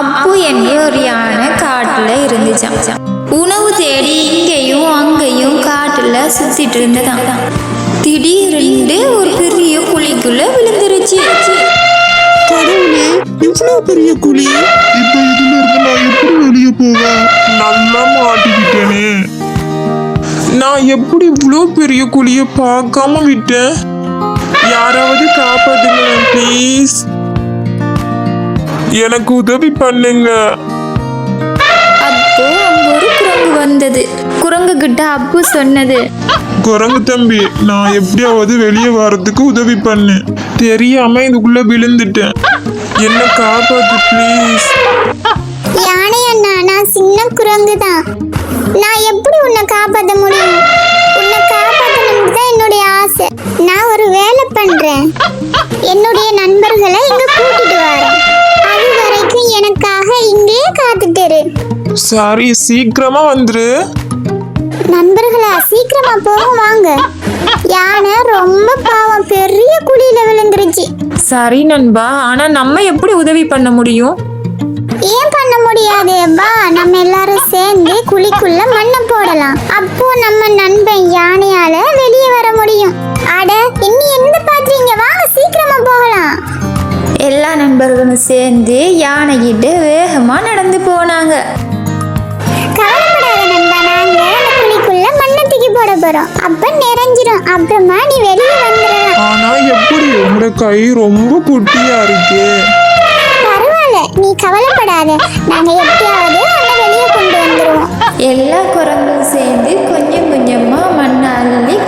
அப்பு என்ற ஒரு யானை காட்டுல இருந்துச்சாம். உணவு தேடி இங்கேயும் அங்கேயும் காட்டில் சுற்றிட்டு இருந்ததாம். திடீரென்று ஒரு பெரிய குழிக்குள்ள விழுந்துருச்சு. கடவுளே இவ்வளவு பெரிய குழி? இப்ப இதுல இருந்து நான் எப்படி வெளியே போவேன் நல்லா மாட்டிக்கிட்டேனே. நான் எப்படி இவ்வளோ பெரிய குழியை பார்க்காம விட்டேன்? யாராவது காப்பாத்துங்களேன் ப்ளீஸ் எனக்கு உதவி பண்ணுங்க. அப்போ ஒரு குரங்கு வந்தது. குரங்கு கிட்ட அப்பு சொன்னது. குரங்கு தம்பி நான் எப்படியாவது வெளியே வர்றதுக்கு உதவி பண்ணு. தெரியாம இதுக்குள்ள விழுந்துட்டேன். என்ன காப்பாத்து ப்ளீஸ் யானை அண்ணா நான் சின்ன குரங்கு தான் நான் எப்படி உன்னை காப்பாற்ற முடியும்? உன்னை காப்பாற்றணும்னு தான் என்னுடைய ஆசை. நான் ஒரு வேலை பண்றேன். சரி சீக்கிரமா வந்துரு. நண்பர்களா சீக்கிரமா போவோம் வாங்க. யானை ரொம்ப பாவம் பெரிய குழியில விழுந்துருச்சு. சரி நண்பா ஆனா நம்ம எப்படி உதவி பண்ண முடியும்? ஏன் பண்ண முடியாது வா நம்ம எல்லாரும் சேர்ந்து குழிக்குள்ள மண்ணை போடலாம். அப்போ நம்ம நண்பன் யானையால வெளியே வர முடியும். அட இன்னி எந்த பாக்குறீங்க வாங்க சீக்கிரமா போகலாம். எல்லா நண்பர்களும் சேர்ந்து யானைகிட்ட வேகமா நடந்து போனாங்க. போறோம் அப்ப நிறைஞ்சிரும். அப்புறமா நீ வெளியே வந்துடலாம். ஆனா எப்படி? உங்களோட கை ரொம்ப குட்டியா இருக்கு. பரவாயில்ல. நீ கவலைப்படாத. நாங்க எப்படியாவது உன்னை வெளியே கொண்டு வந்துருவோம். எல்லா குரங்கும் சேர்ந்து கொஞ்சம் கொஞ்சமா மண்ணை அள்ளி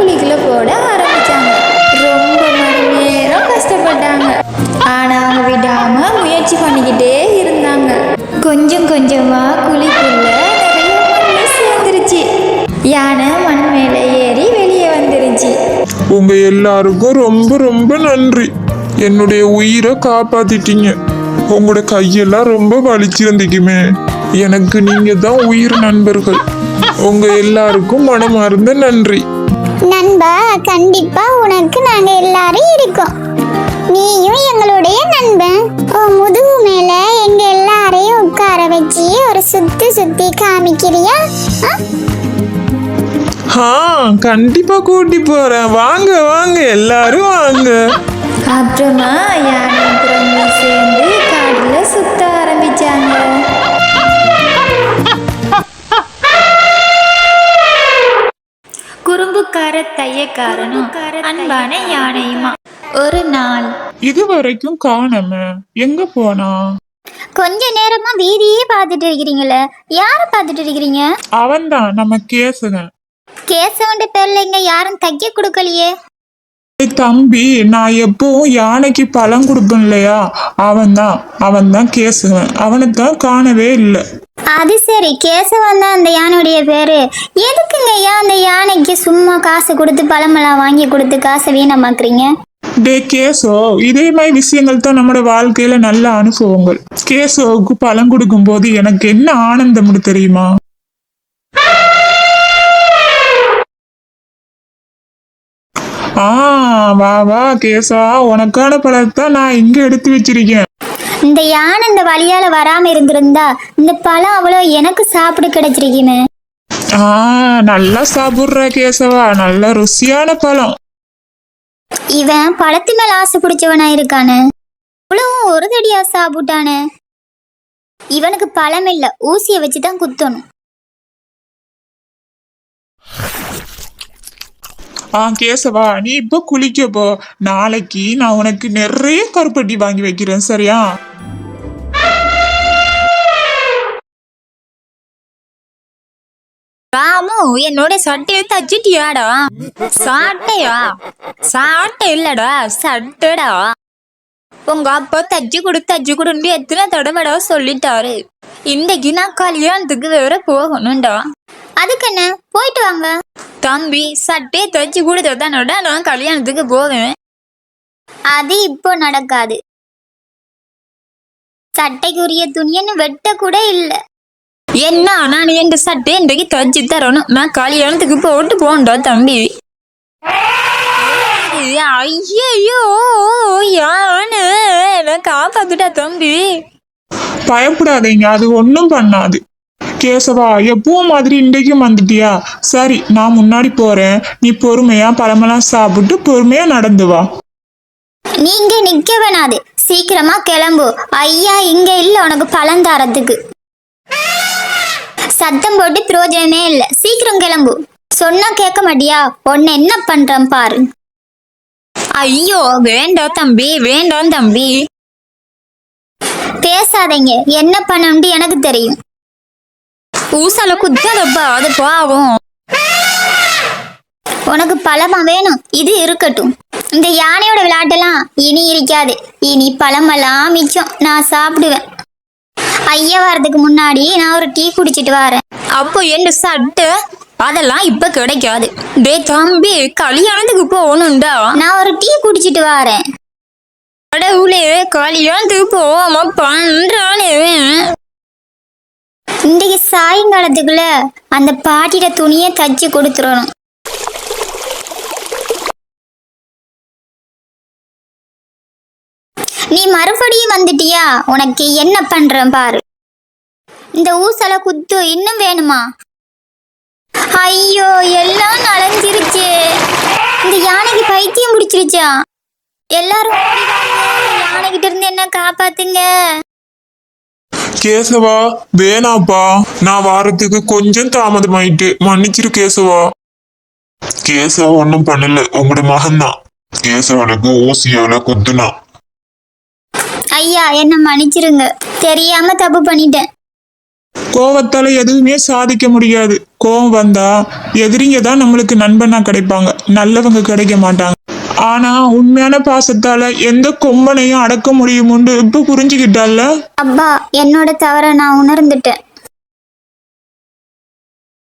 உங்க எல்லாருக்கும் ரொம்ப ரொம்ப நன்றி. என்னுடைய உயிரை காப்பாத்திட்டீங்க. உங்களோட கையெல்லாம் ரொம்ப வலிச்சிருந்திக்குமே. எனக்கு நீங்க தான் உயிர் நண்பர்கள். உங்க எல்லாருக்கும் மனமார்ந்த நன்றி. நண்பா கண்டிப்பா உனக்கு நாங்க எல்லாரும் இருக்கோம். நீயும் எங்களுடைய நண்பன். உன் முதுகு மேல எங்க எல்லாரையும் உட்கார வச்சு ஒரு சுத்தி சுத்தி காமிக்கிறியா? ஆ? கண்டிப்பா கூட்டி போறேன். வாங்க வாங்க எல்லாரும் வாங்க. அப்புறமா யானை சேர்ந்து காட்டுல சுத்த ஆரம்பிச்சாங்க. குறும்புக்கார தையக்காரனும் அன்பான யானையுமா. ஒரு நாள். இது வரைக்கும் காணாம எங்க போனா? கொஞ்ச நேரமா வீதியே பார்த்துட்டு இருக்கிறீங்களே. யார பார்த்துட்டு இருக்கிறீங்க? அவன்தான் நம்ம கேசகன் கேசவண்ட பேர்ல இங்க யாரும் தைக்க கொடுக்கலையே. தம்பி நான் எப்பவும் யானைக்கு பழம் கொடுப்பேன் இல்லையா அவன்தான் அவன்தான் கேசவன். அவனை தான் காணவே இல்லை. அது சரி கேசவன் தான் அந்த யானையுடைய பேரு. எதுக்குங்க ஏன் அந்த யானைக்கு சும்மா காசு கொடுத்து பழமெல்லாம் வாங்கி கொடுத்து காசை வீணமாக்குறீங்க? டே கேசோ இதே மாதிரி விஷயங்கள் தான் நம்மளோட வாழ்க்கையில நல்ல அனுபவங்கள். கேசோவுக்கு பழம் கொடுக்கும் போது எனக்கு என்ன ஆனந்தம் தெரியுமா? ஆ வா வா கேசா உனக்கான பழத்தை நான் இங்க எடுத்து வச்சிருக்கேன். இந்த யானை இந்த வழியால வராம இருந்திருந்தா இந்த பழம் அவ்வளோ எனக்கு சாப்பிட கிடைச்சிருக்குமே. ஆ நல்லா சாப்பிடுற கேசவா நல்ல ருசியான பழம். இவன் பழத்து மேல ஆசை பிடிச்சவனா இருக்கானே. இவ்வளவும் ஒரு தடியா சாப்பிட்டானே. இவனுக்கு பழம் இல்ல ஊசிய வச்சுதான் குத்தணும். ஆ கேசவா நீ இப்ப குளிக்க போ நாளைக்கு நான் உனக்கு நிறைய கருப்பட்டி வாங்கி வைக்கிறேன் சரியா? ராமு என்னோட சட்டையை தச்சுட்டியாடா சாட்டையா? சாட்டை இல்லடா சட்டைடா. உங்க அப்பா தச்சு கொடு தச்சு கொடுன்னு எத்தனை தடவைடா சொல்லிட்டாரு. இன்னைக்கு நான் கல்யாணத்துக்கு வேற போகணும்டா. அதுக்கு என்ன? போயிட்டு வாங்க. தம்பி சட்டையை தச்சு கொடுத்ததானடா நான் கல்யாணத்துக்கு போவேன். அது இப்போ நடக்காது. சட்டைக்குரிய துணியன்னு வெட்ட கூட இல்ல. என்ன நான் எங்க சட்டை இன்றைக்கு தச்சு தரணும். நான் கல்யாணத்துக்கு போட்டு போண்டா தம்பி. ஐயோ யானை காப்பாத்துட்டா தம்பி. பயப்படாதீங்க அது ஒன்றும் பண்ணாது. கேசவா எப்பவும் மாதிரி இன்றைக்கும் வந்துட்டியா? சரி நான் முன்னாடி போறேன். நீ பொறுமையா பழமெல்லாம் சாப்பிட்டு பொறுமையா நடந்து வா. நீங்க நிக்க வேணாது சீக்கிரமா கிளம்பு. ஐயா இங்க இல்ல உனக்கு பழம் தரத்துக்கு. சத்தம் போட்டு பிரயோஜனமே இல்ல. சீக்கிரம் கிளம்பு. சொன்னா கேட்க மாட்டியா? உன்னை என்ன பண்றேன் பாரு. ஐயோ வேண்டாம் தம்பி வேண்டாம் தம்பி. பேசாதீங்க. என்ன பண்ணணும்னு எனக்கு தெரியும். ஊசால குத்தாதப்பா அது பாவம். உனக்கு பழமா வேணும்? இது இருக்கட்டும். இந்த யானையோட விளையாட்டெல்லாம் இனி இருக்காது. இனி பழமெல்லாம் மிச்சம். நான் சாப்பிடுவேன். ஐயா வர்றதுக்கு முன்னாடி நான் ஒரு டீ குடிச்சிட்டு வரேன். அப்போ என்ன சட்டு அதெல்லாம் இப்ப கிடைக்காது. டே தம்பி கல்யாணத்துக்கு போகணும்டா. நான் ஒரு டீ குடிச்சிட்டு வரேன். கடவுளே கல்யாணத்துக்கு போகாம பண்றானே. இன்றைக்கு சாயங்காலத்துக்குள்ள அந்த பாட்டிட துணியை தச்சு கொடுத்துடணும் நீ மறுபடியும் வந்துட்டியா? உனக்கு என்ன பண்றேன் பாரு. இந்த ஊசல குத்து இன்னும் வேணுமா? ஐயோ எல்லாம் நலஞ்சிருச்சு. இந்த யானைக்கு பைத்தியம் பிடிச்சிருச்சா? எல்லாரும் யானைகிட்ட இருந்து என்ன காப்பாத்துங்க? கேசவா வேணாப்பா. நான் வாரத்துக்கு கொஞ்சம் தாமதமாயிட்டு மன்னிச்சிரு கேசவா. கேசவா ஒன்றும் பண்ணல. உங்களோட மகன்தான். கேசவனுக்கு ஊசியால குத்துனா. ஐயா என்ன மன்னிச்சிருங்க. தெரியாம தப்பு பண்ணிட்டேன். கோவத்தால எதுவுமே சாதிக்க முடியாது. கோவம் வந்தா எதிரிங்க தான் நம்மளுக்கு நண்பனா கிடைப்பாங்க. நல்லவங்க கிடைக்க மாட்டாங்க. ஆனா உண்மையான பாசத்தால எந்த கொம்பனையும் அடக்க முடியுமுண்டு இப்ப புரிஞ்சுக்கிட்டால அப்பா என்னோட தவற நான் உணர்ந்துட்டேன்.